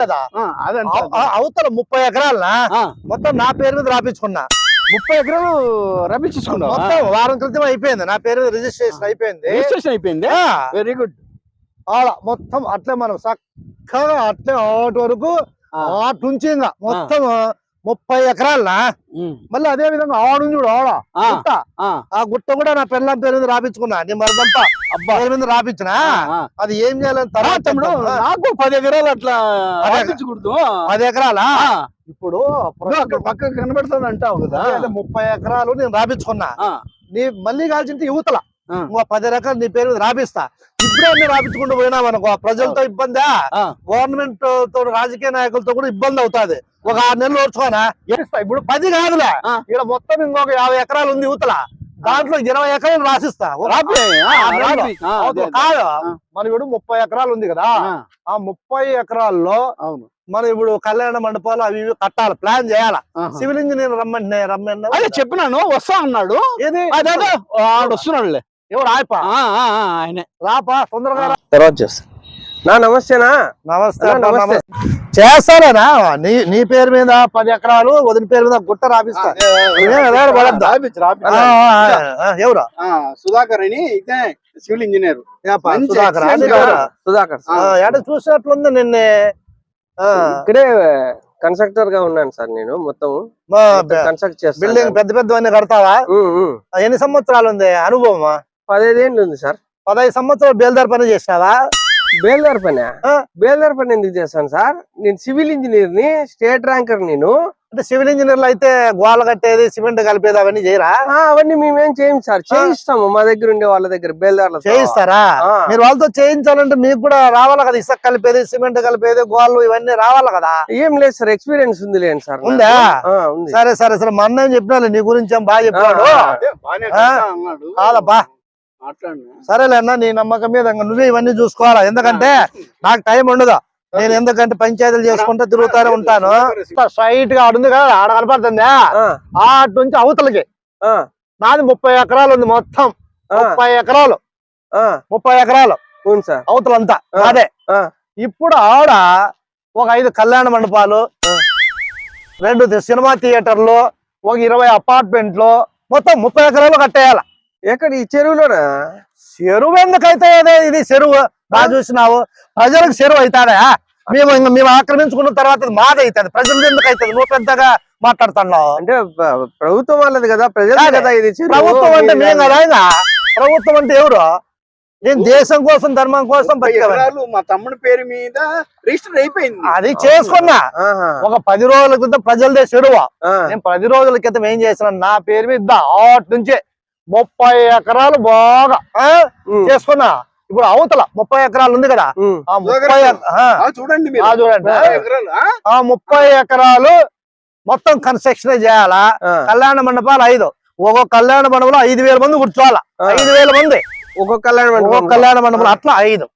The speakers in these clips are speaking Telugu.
కదా అవతల ముప్పై ఎకరాలనా ఆ, మొత్తం నా పేరు మీద రాపించుకున్నా. ముప్పై ఎకరాలు రప్పించుకున్నావు మొత్తం వారం క్రితం అయిపోయింది. నా పేరు మీద రిజిస్ట్రేషన్ అయిపోయింది. రిజిస్ట్రేషన్ అయిపోయింది? వెరీ గుడ్ ఆడ మొత్తం అట్లే మనం చక్కగా అట్లే ఆటు వరకు ఆటు నుంచి ఇంకా మొత్తం ముప్పై ఎకరాలనా మళ్ళీ అదే విధంగా ఆడు చూడు ఆడ ఆ. గుట్ట. ఆ. గుట్ట కూడా నా పిల్లల పేరు మీద రాపించుకున్నా. నీ మరదంతా. మీద రాపించిన అది ఏం చేయాలని తర్వాత తమ్ముడు. నాకు పది ఎకరాలు అట్లా. రాపించకూడదు. పది ఎకరాలా? ఇప్పుడు అక్కడ పక్కన కనబడుతుంది అంటావు కదా. ముప్పై ఎకరాలు నేను రాపించుకున్నా. నీ మళ్ళీ కాల్చింటే యువతల. ఇంకో పది రకాలు నీ పేరు మీద రాపిస్తా. ఇప్పుడే అన్ని రాపించుకుంటూ పోయినావు అనుకో ప్రజలతో ఇబ్బందా. గవర్నమెంట్తో రాజకీయ నాయకులతో కూడా ఇబ్బంది అవుతాది. ఒక ఆరు నెలలు ఏమిస్తా ఇప్పుడు? పది కాదులే. ఇక్కడ మొత్తం ఇంకొక యాభై ఎకరాలు ఉంది యువతల. దాంట్లో ఇరవై ఎకరాలు రాసిస్తా. కాదు. మన ఇప్పుడు ముప్పై ఎకరాలు ఉంది కదా ఆ, ముప్పై ఎకరాల్లో అవును. మనం ఇప్పుడు కళ్యాణ మండపాలు అవి ఇవి కట్టాలి ప్లాన్ చేయాలా. సివిల్ ఇంజనీర్ రమ్మంటే రమ్మన్నా అదే చెప్పినాను వస్తా అన్నాడు. ఏది? అదే అదే ఆడు వస్తున్నాడులే. ఎవరు ఆయప ఆయనే. రాపా తొందరగా రా. తర్వాత చేస్తా. నా నమస్తేనా? నమస్తే. నమస్తే. చేస్తానేనా? నీ నీ పేరు మీద పది ఎకరాలు వదిన పేరు మీద గుట్ట రాపిస్తా. ఏం ఎలాగ పడద్దా? రాపిచ్చు, రాపిచ్చు. ఆ, ఆ, ఆ, ఎవరు? సుధాకర్ అని ఇదే సివిల్ ఇంజనీర్. సుధాకర్. సుధాకర్ ఎడ చూసినట్లుంది నిన్నే? ఇక్కడే కన్స్ట్రక్టర్గా ఉన్నాను సార్ నేను మొత్తం కన్స్ట్రక్ట్ చేస్తాను బిల్డింగ్ పెద్ద పెద్దవన్నీ కడతావా? ఎన్ని సంవత్సరాలు ఉంది అనుభవం పదహైదేళ్ళు ఉంది సార్. పదహైదు సంవత్సరాలు బేల్దార్ పని చేసినావా? బేల్దార్ పని ఆ. బేల్దార్ పని ఎందుకు చేస్తాను సార్? నేను సివిల్ ఇంజనీర్ని స్టేట్ ర్యాంకర్ నేను. అంటే సివిల్ ఇంజనీర్లు అయితే గోల కట్టేది సిమెంట్ కలిపేది అవన్నీ చేయరా? ఆ, అవన్నీ మేమేం చేయం సార్. చేయిస్తాము మా దగ్గర ఉండే వాళ్ళ దగ్గర బేల్దార్ల చేయిస్తారా? మీరు వాళ్ళతో చేయించాలంటే మీకు కూడా రావాలి కదా ఇసుక కలిపేది సిమెంట్ కలిపేది గోళ్ళు ఇవన్నీ రావాలి కదా? ఏం లేదు సార్ ఎక్స్పీరియన్స్ ఉంది లేండి సార్. ఉందా? ఆ, ఉంది. సరే సరే సరే మా అన్నయ్య చెప్పినా నీ గురించి ఏం బాగా చెప్పాడు కాదబ్బా. సరేలే అన్న నీ నమ్మకం మీద నువ్వే ఇవన్నీ చూసుకోవాలా? ఎందుకంటే నాకు టైం ఉండదు. నేను ఎందుకంటే పంచాయతీలు చేసుకుంటూ తిరుగుతానే ఉంటాను. స్ట్రైట్గా ఆడుంది కదా ఆడ కనపడుతుందా? ఆ, ఆ అటు నుంచి అవతలకి. ఆ, నాది ముప్పై ఎకరాలు ఉంది మొత్తం. ముప్పై ఎకరాలు. ఆ, ముప్పై ఎకరాలు. అవతలంతా. అదే ఆ. ఇప్పుడు ఆడ ఒక ఐదు కళ్యాణ మండపాలు. రెండు సినిమా థియేటర్లు ఒక ఇరవై అపార్ట్మెంట్లు మొత్తం ముప్పై ఎకరాలు కట్టేయాల. ఎక్కడ ఈ చెరువులోనా? చెరువు ఎందుకైతే ఇది చెరువు? బాగా చూసినావు. ప్రజలకు చెరువు అవుతాడా మేము ఇంక మేము ఆక్రమించుకున్న తర్వాత మాది అవుతుంది. ప్రజలకు ఎందుకు అవుతుంది నువ్వు పెద్దగా మాట్లాడుతున్నావు. అంటే ప్రభుత్వం వాళ్ళది కదా ప్రజలు కాదే. ఇది చెరువు. ప్రభుత్వం అంటే మేము కదా. ఆయన ప్రభుత్వం అంటే ఎవరు? నేను దేశం కోసం ధర్మం కోసం మా తమ్ముడి పేరు మీద రిజిస్టర్ అయిపోయింది. అది చేసుకున్నా. ఒక పది రోజుల క్రితం ప్రజలదే చెరువు. నేను పది రోజుల క్రితం ఏం చేసిన నా పేరు మీద ఆటి నుంచే ముప్పై ఎకరాలు బాగా. చేసుకున్నా? ఇప్పుడు అవతల ముప్పై ఎకరాలు ఉంది కదా. ఆ ముప్పై చూడండి చూడండి. ఆ? ముప్పై ఎకరాలు మొత్తం కన్స్ట్రక్షన్ చేయాలా? కళ్యాణ మండపాలు ఐదు. ఒక్కొక్క కళ్యాణ మండపంలో ఐదు వేల మంది కూర్చోవాలా. ఐదు వేల మంది. ఒక్కొక్క కళ్యాణ ఒక్కొక్క మండపం కళ్యాణ మండపంలో అట్లా ఐదు.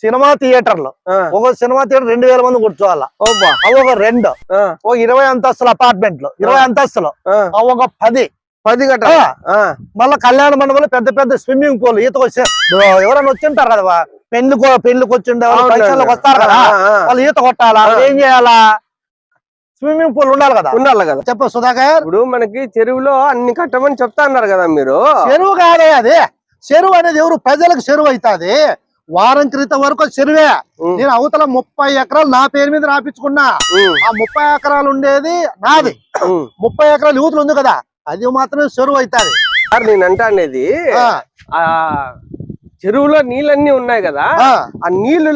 సినిమా థియేటర్లు. ఒక్కొక్క సినిమా థియేటర్ రెండు వేల మంది కూర్చోవాలా? ఒక రెండు. ఒక ఇరవై అంతస్తుల అపార్ట్మెంట్లు ఇరవై అంతస్తులు. ఒక పది. పది. ఆ, మళ్ళా కళ్యాణ మండపంలో పెద్ద పెద్ద స్విమ్మింగ్ పూల్ ఈత వచ్చే ఎవరైనా వచ్చింటారు కదా వా- పెళ్ళికి పెళ్ళికి వచ్చిండే వాళ్ళు అవునండి. పైసలకు వస్తారు కదా. వాళ్ళు ఈత కొట్టాలా. ఏం చేయాలా? స్విమ్మింగ్ పూల్ ఉండాలి కదా. ఉండాలి కదా. చెప్పు సుధాకర్. ఇప్పుడు మనకి చెరువులో అన్ని కట్టమని చెప్తా అన్నారు కదా మీరు. చెరువు కాదే అది. చెరువు అనేది ఎవరు? ప్రజలకు చెరువు అవుతాది. వారం క్రితం వరకు చెరువే. నేను అవతల ముప్పై ఎకరాలు నా పేరు మీద రాపించుకున్నా. ఆ ముప్పై ఎకరాలు ఉండేది నాది. ముప్పై ఎకరాలు యూతులు ఉంది కదా. అది మాత్రమే చెరువు అవుతాది. సార్ నేను అంటా అనేది ఆ, చెరువులో నీళ్ళన్నీ ఉన్నాయి కదా ఆ. నీళ్ళు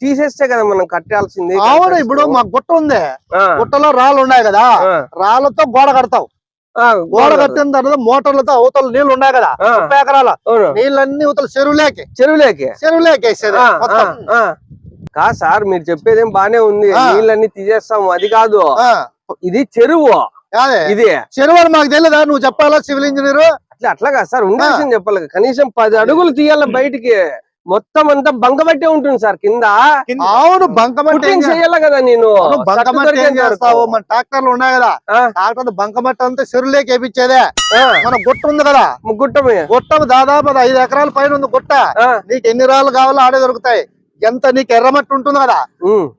తీసేస్తే కదా మనం కట్టాల్సింది. అవును ఇప్పుడు మా గుట్ట ఉంది. గుట్టలో రాళ్ళు ఉన్నాయి కదా రాళ్ళతో గోడ కడతావు ఆ, గోడ కట్టిన తర్వాత మోటార్లతో అవతల నీళ్ళు ఉన్నాయి కదా ముప్పై ఎకరాల. నీళ్ళన్నీ అవతల చెరువులేకి. చెరువులేకి. చెరువులేకి వేసేది ఆ, మొత్తం. ఆ, ఆ. కాదు సార్ మీరు చెప్పేదేం బానే ఉంది. నీళ్ళన్నీ తీసేస్తాము అది కాదు. ఇది చెరువు. ఇది. అని మాకు తెలియదా నువ్వు చెప్పాలా సివిల్ ఇంజనీర్? అట్లా అట్లా కాదు సార్ ఉండాల్సింది చెప్పాలి. కనీసం పది అడుగులు తీయాల బయటికి. మొత్తం అంతా బంకబట్టే ఉంటుంది సార్ కింద. అవును బంకమంటే ఏం పుట్టింగ్ చేస్తావు? చేయాలి కదా నేను? బంకమట్టి. చేస్తావు? మన ట్రాక్టర్లు ఉన్నాయి కదా. ట్రాక్టర్ బంకమట్టి అంతా చెరువులేకి వేపించేదే మన గుట్ట ఉంది కదా. గుట్టమే గుట్ట దాదాపు ఐదు ఎకరాల పైన ఉంది గుట్ట. నీకు ఎన్ని రాళ్ళు కావాలో ఆడే దొరుకుతాయి. ఎంత నీకు ఎర్రమట్టి ఉంటుంది కదా.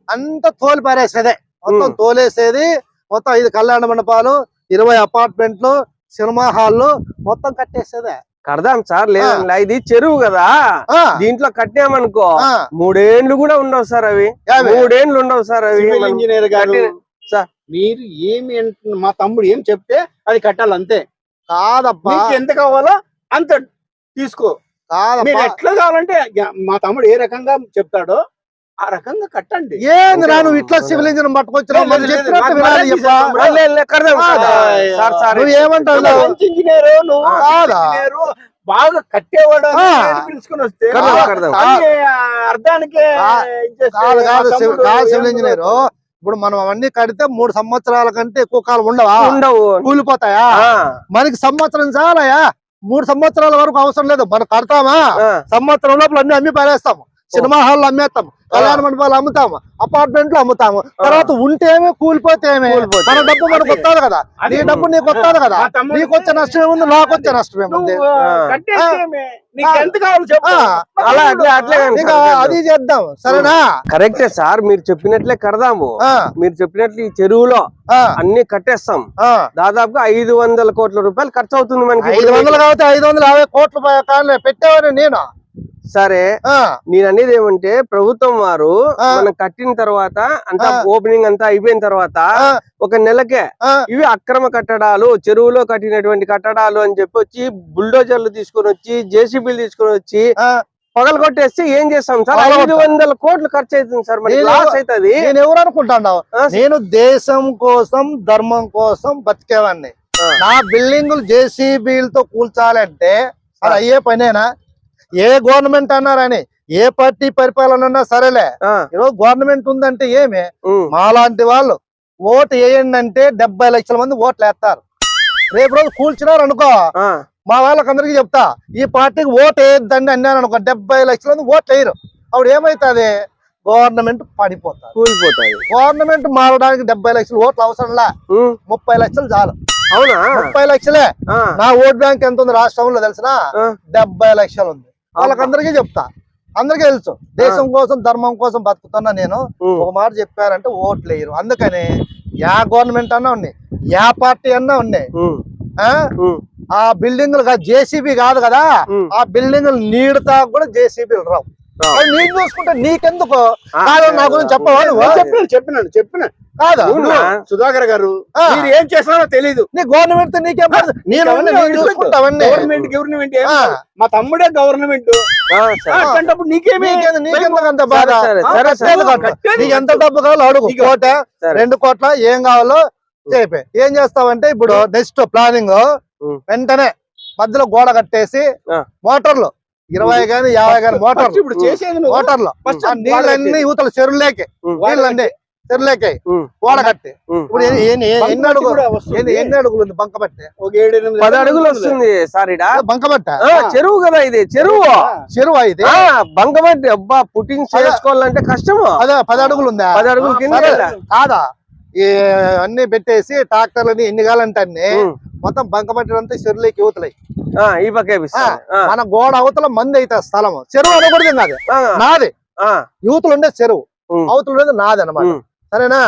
అంత తోలి పారేసేదే. మొత్తం. తోలేసేది. మొత్తం ఐదు కళ్యాణ మండపాలు ఇరవై అపార్ట్మెంట్లు సినిమా హాల్లు మొత్తం కట్టేసేదే. కడదాం సార్ లేదండి ఇది చెరువు కదా. ఆ, దీంట్లో కట్టామనుకో మూడేండ్లు కూడా ఉండవు సార్ అవి. మూడేండ్లు ఉండవు సార్ అవి. ఇంజనీర్ గారు సార్. మీరు ఏమి మా తమ్ముడు ఏం చెప్తే అది కట్టాలి అంతే. కాదబ్బా. మీకు ఎంత కావాలో అంత తీసుకో. మీరు కాదబ్బా ఎట్లా కావాలంటే మా తమ్ముడు ఏ రకంగా చెప్తాడో ఆ రకంగా కట్టండి. ఏంది రా నువ్వు ఇట్లా సివిల్ ఇంజన్ పట్టుకొచ్చినావు? లేదు, మనం చెప్పినట్టు వినాలి నువ్వు ఏమంటావు? ఇంజనీర్ నువ్వు. కాదా? ఇంజనీరు. బాగా కట్టేవాడు. నేను పిలుచుకొని వస్తే అర్థానికే కాదు కాదు కాదు సివిల్ ఇంజనీర్ ఇప్పుడు మనం అవన్నీ కడితే మూడు సంవత్సరాల కంటే ఎక్కువ కాలం ఉండవా? ఉండవు. కూలిపోతాయా? మనకి సంవత్సరం చాలయా? మూడు సంవత్సరాల వరకు అవసరం లేదు. మనం కడతామా? సంవత్సరం లోపల అన్ని అమ్మి పారేస్తాము. సినిమా హాల్ అమ్మేస్తాం కళ్యాణ మండపాలు అమ్ముతాము అపార్ట్మెంట్లు అమ్ముతాము. తర్వాత ఉంటే కూలిపోతే. మన డబ్బు మనకు. వస్తుంది కదా. నీ డబ్బు నీకు వస్తుంది కదా. నీకు వచ్చే నష్టం ఏముంది నాకు వచ్చే నష్టం ఏముంది. అది చేద్దాం. సరేనా? కరెక్టే సార్ మీరు చెప్పినట్లే కడదాము. ఆ, మీరు చెప్పినట్లు ఈ చెరువులో ఆ, అన్ని కట్టేస్తాం. ఆ. దాదాపుగా ఐదు వందల కోట్ల రూపాయలు ఖర్చు అవుతుంది మనకి. ఐదు వందలు కాబట్టి ఐదు వందల యాభై కోట్ల పెట్టేవాడిని నేను. సరే ఆ, నేను అనేది ఏమంటే ప్రభుత్వం వారు. మనం కట్టిన తర్వాత అంతా. ఓపెనింగ్ అంతా అయిపోయిన తర్వాత. ఒక నెలకే. ఇవి అక్రమ కట్టడాలు చెరువులో కట్టినటువంటి కట్టడాలు అని చెప్పి వచ్చి బుల్డోజర్లు తీసుకొని వచ్చి జేసీబీలు తీసుకొని వచ్చి. పగలు కొట్టేస్తే ఏం చేస్తాం సార్ ఐదు వందల కోట్లు ఖర్చు అవుతుంది సార్ నేను- లాస్ అవుతుంది నేను ఎవరు అనుకుంటాను ఆ. నేను దేశం కోసం ధర్మం కోసం బతికేవాడిని ఆ. నా బిల్డింగులు జేసీబీలతో కూల్చాలంటే అది అయ్యే పనేనా ఏ గవర్నమెంట్ అన్నారని ఏ పార్టీ పరిపాలన అన్నా సరేలే. ఈరోజు గవర్నమెంట్ ఉందంటే ఏమి? మాలాంటి వాళ్ళు ఓటు వేయండి అంటే డెబ్బై లక్షల మంది ఓట్లు వేస్తారు. రేపు రోజు కూల్చినారు అనుకో మా వాళ్ళకందరికీ చెప్తా ఈ పార్టీకి ఓటు వేయద్దండి అన్నాను అనుకో డెబ్బై లక్షల మంది ఓట్లు వేయరు. అప్పుడు ఏమైతుంది? గవర్నమెంట్ పడిపోతారు. కూలిపోతాయి గవర్నమెంట్ మారడానికి డెబ్బై లక్షలు ఓట్లు అవసరంలా ముప్పై లక్షలు చాలు. అవునా? ముప్పై లక్షలే. నా ఓట్ బ్యాంక్ ఎంత ఉంది రాష్ట్రంలో తెలిసిన. డెబ్బై లక్షలు ఉంది. వాళ్ళకందరికీ చెప్తా. అందరికీ తెలుసు. దేశం కోసం ధర్మం కోసం బతుకుతున్నా నేను. ఒక మాట చెప్పారంటే ఓట్లు వేయరు అందుకని యా గవర్నమెంట్ అన్నా ఉన్నాయి. యా పార్టీ అన్నా ఉన్నాయి. ఆ? బిల్డింగ్లు జేసీబీ కాదు కదా. ఆ బిల్డింగ్లు నీడుతా కూడా జేసీబీలు రావు. నీకు చూసుకుంటే నీకెందుకు? నా గురించి చెప్పవా చెప్పినాను చెప్పినాను చెప్పినాను. కాదా? సుధాకర్ గారు. మీరు ఏం చేస్తున్నారో తెలీదు. నీ గవర్నమెంట్ నీకేం? నేను గవర్నమెంట్ గవర్నమెంట్. మా తమ్ముడే గవర్నమెంట్. అట్లాంటప్పుడు నీకేమి? బాధ? నీకు ఎంత డబ్బు కావాలో అడుగు. కోట. రెండు కోట్ల ఏం కావాలో చెప్పే. ఏం చేస్తావంటే ఇప్పుడు నెక్స్ట్ ప్లానింగ్. వెంటనే మధ్యలో గోడ కట్టేసి. మోటార్లు ఇరవై గాని యాభై గాని మోటార్లు. ఇప్పుడు చేసేది మోటార్లు. నీళ్ళన్నీ యువతల చెరువులేకే. నీళ్ళన్నీ. చెరువులేకే ఉం. గోడ కట్టి. ఇప్పుడు ఎన్ని- బంక్ అడుగులు? ఉంది బంకబట్టే ఒక ఏడు ఎనిమిది పది అడుగులు వస్తుంది. సార్ బంకబట్ట చెరువు కదా ఇది చెరువు. చెరువు ఇది? ఆ బంకమట్టి అబ్బా పుట్టింగ్ చేసుకోవాలంటే కష్టము. అదే పది అడుగులు ఉందా? పది అడుగులు కింద. కాదా? ఈ అన్ని పెట్టేసి ట్రాక్టర్లని ఎన్ని కావాలంటే అన్ని. మొత్తం బంకబట్టినంతా చెరువులోకి యువతలై ఆ, ఈ పక్క మన గోడ అవతల మంది అయితే స్థలం చెరువు అనకూడదు నాది. నాది. ఆ, యూతులు ఉండే చెరువు. అవతల ఉండేది నాది అనమాట. సరేనా.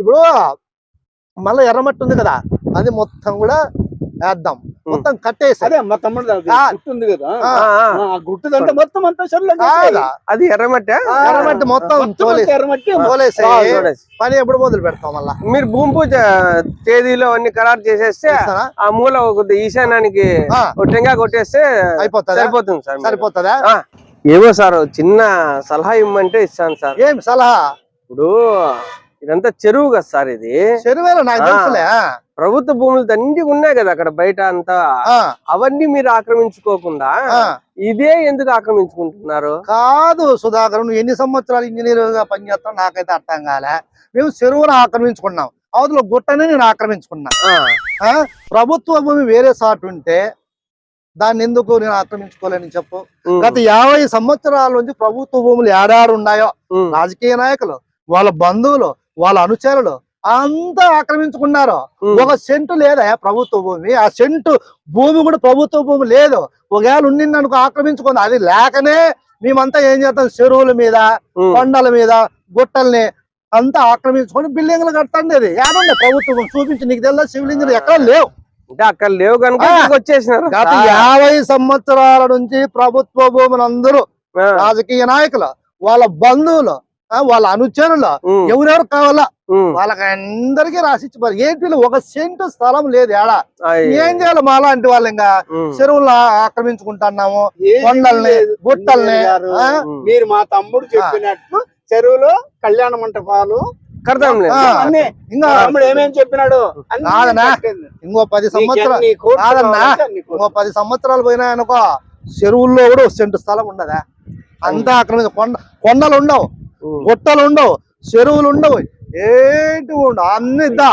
ఇప్పుడు మళ్ళీ ఎర్రమట్టి ఉంది కదా అది మొత్తం కూడా వేద్దాం. మొత్తం కట్టేసి. అదే మా తమ్ముడు కదా. ఆ, ఆ, ఆ. ఆ గుర్తుదంటే మొత్తం అంతా అది. ఎర్రమట్టి? మొత్తం ఎర్రమట్టి తోలేసి. పని ఎప్పుడు మొదలు పెడతాం మళ్ళా? మీరు భూమి పూజ తేదీలో అన్ని ఖరారు చేసేస్తే? ఆ మూల ఒక ఈశాన్యానికి టెంగా కొట్టేస్తే అయిపోతుందా సరిపోతుంది సార్. సరిపోతుందా? ఏమో సార్ చిన్న సలహా ఇమ్మంటే ఇస్తాను సార్. ఏం సలహా? ఇప్పుడు ఇదంతా చెరువు కదా సార్ ఇది. చెరువేలో నాకు. తెలుసులే. ప్రభుత్వ భూములు దండిగా ఉన్నాయి కదా అక్కడ బయట అంతా. అవన్నీ మీరు ఆక్రమించుకోకుండా. ఇదే ఎందుకు ఆక్రమించుకుంటున్నారు? కాదు సుధాకర్ నువ్వు ఎన్ని సంవత్సరాలు ఇంజనీర్గా పనిచేస్తావు నాకైతే అర్థం కాలే. మేము చెరువును ఆక్రమించుకున్నాం. అవతల గుట్టని నేను ఆక్రమించుకున్నా? ప్రభుత్వ భూమి వేరే సాటు ఉంటే దాన్ని ఎందుకు నేను ఆక్రమించుకోలేని చెప్పు? గత యాభై సంవత్సరాల నుంచి ప్రభుత్వ భూములు ఏడాడు ఉన్నాయో రాజకీయ నాయకులు. వాళ్ళ బంధువులు వాళ్ళ అనుచరులు అంతా ఆక్రమించుకున్నారు. ఒక సెంటు లేదా ప్రభుత్వ భూమి ఆ సెంటు భూమి కూడా ప్రభుత్వ భూమి లేదు. ఒకవేళ ఉండింది అనుకో ఆక్రమించుకుంది. అది లేకనే మేమంతా ఏం చేస్తాం చెరువుల మీద. కొండల మీద గుట్టల్ని అంతా ఆక్రమించుకొని బిల్డింగ్లు కట్టండి ఏడుండే ప్రభుత్వం చూపించి నీకు తెలుసా సివిల్ ఇంజనీర్ ఎక్కడ లేవు. అంటే అక్కడ లేవు కనుక వచ్చేసినారు? గత యాభై సంవత్సరాల నుంచి ప్రభుత్వ భూములు అందరూ. రాజకీయ నాయకులు వాళ్ళ బంధువులు వాళ్ళ అనుచరులు. ఎవరెవరు కావాలా. వాళ్ళకి అందరికీ రాసిచ్చి మరి ఏంటి ఒక సెంటు స్థలం లేదు ఏడా. ఏం చేయాలి మా అలాంటి వాళ్ళు ఇంకా. చెరువులు ఆక్రమించుకుంటున్నాము కొండల్ని? ఉమ్. మీరు మా తమ్ముడు చెప్పినట్లు చెరువులో కళ్యాణ మంటపాలు చెప్పినాడు కాదనా? ఇంకో పది సంవత్సరాలు కాదన్నా. ఇంకో పది సంవత్సరాలు పోయినాయనుకో చెరువుల్లో కూడా ఒక సెంటు స్థలం ఉండదా అంతా అక్కడ కొండ కొండలు ఉండవు. గుట్టలు ఉండవు చెరువులు ఉండవు. ఏంటి ఉండవు అన్ని దా.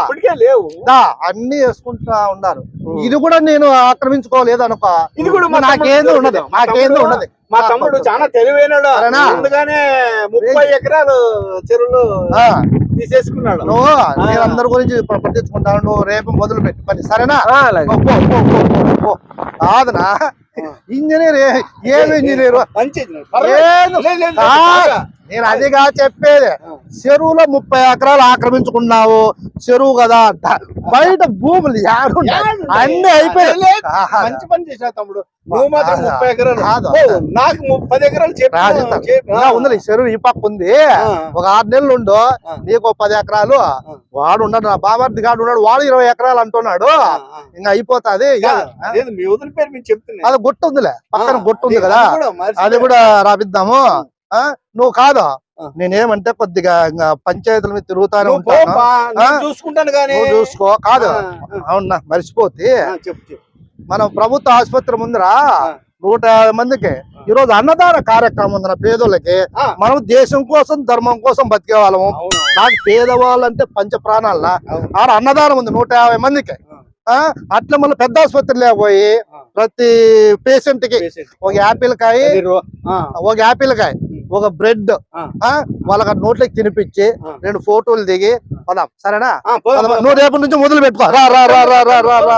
దా అన్ని వేసుకుంటా ఉన్నారు. ఇది కూడా నేను ఆక్రమించుకోలేదు అనుకో ఇది కూడా నాకేంది ఉండదు నాకేంది ఉండదు. మా తమ్ముడు చాలా తెలివైనడు. సరేనా? ముందుగానే ముప్పై ఎకరాలు చెరువులు తీసేసుకున్నాడు. నువ్వు నేను అందరి గురించి పట్టించుకుంటాను. నువ్వు రేపు మొదలు పెట్టి. పని. సరేనా. కాదునా? ఇంజనీర్ ఏ- నేను అదిగా చెప్పేది. చెరువులో ముప్పై ఎకరాలు ఆక్రమించుకున్నావు. చెరువు కదా. బయట భూములు? యాడుంటాయి? అన్ని అయిపోయాయి. మంచి పని చేసినా తమ్ముడు. నువ్వు మాత్రం. ముప్పై ఎకరాలు. నాకు పది ఎకరాలు ఈ చెరువు ఈ పక్క ఉంది. ఒక ఆరు నెలలు ఉండు. నీకు పది ఎకరాలు. వాడు ఉన్నాడు. నా బాబార్ది గాడు ఉన్నాడు. వాడు ఇరవై ఎకరాలు అంటున్నాడు. ఇంకా అయిపోతాది. అది గుట్ట ఉందిలే. పక్కన గుట్ట ఉంది కదా. అది కూడా రాపిద్దాము. ఆ నువ్వు కాదు. నేనేమంటే కొద్దిగా ఇంకా పంచాయతీల మీద తిరుగుతానే ఉంటాను? చూసుకుంటాను కానీ చూసుకో కాదు. అవునా మర్చిపోతే మనం ప్రభుత్వ ఆసుపత్రి ముందర. నూట యాభై మందికి ఈ రోజు అన్నదాన కార్యక్రమం ఉంది నా పేదోళ్ళకి. మనం దేశం కోసం ధర్మం కోసం బతికే వాళ్ళము నాకు పేదవాళ్ళంటే పంచ ప్రాణాల. ఆడ అన్నదానం ఉంది నూట యాభై మందికి ఆ అట్లా మళ్ళీ పెద్ద ఆసుపత్రి లేకపోయి. ప్రతి పేషెంట్కి. ఒక యాపిల్ కాయ ఒక యాపిల్ కాయ ఒక బ్రెడ్ వాళ్ళకి ఆ నోట్లోకి తినిపించి. రెండు ఫోటోలు దిగి పదాం సరేనా. నువ్వు రేపటి నుంచి మొదలు పెట్టుకో. రా రా రా రా రా.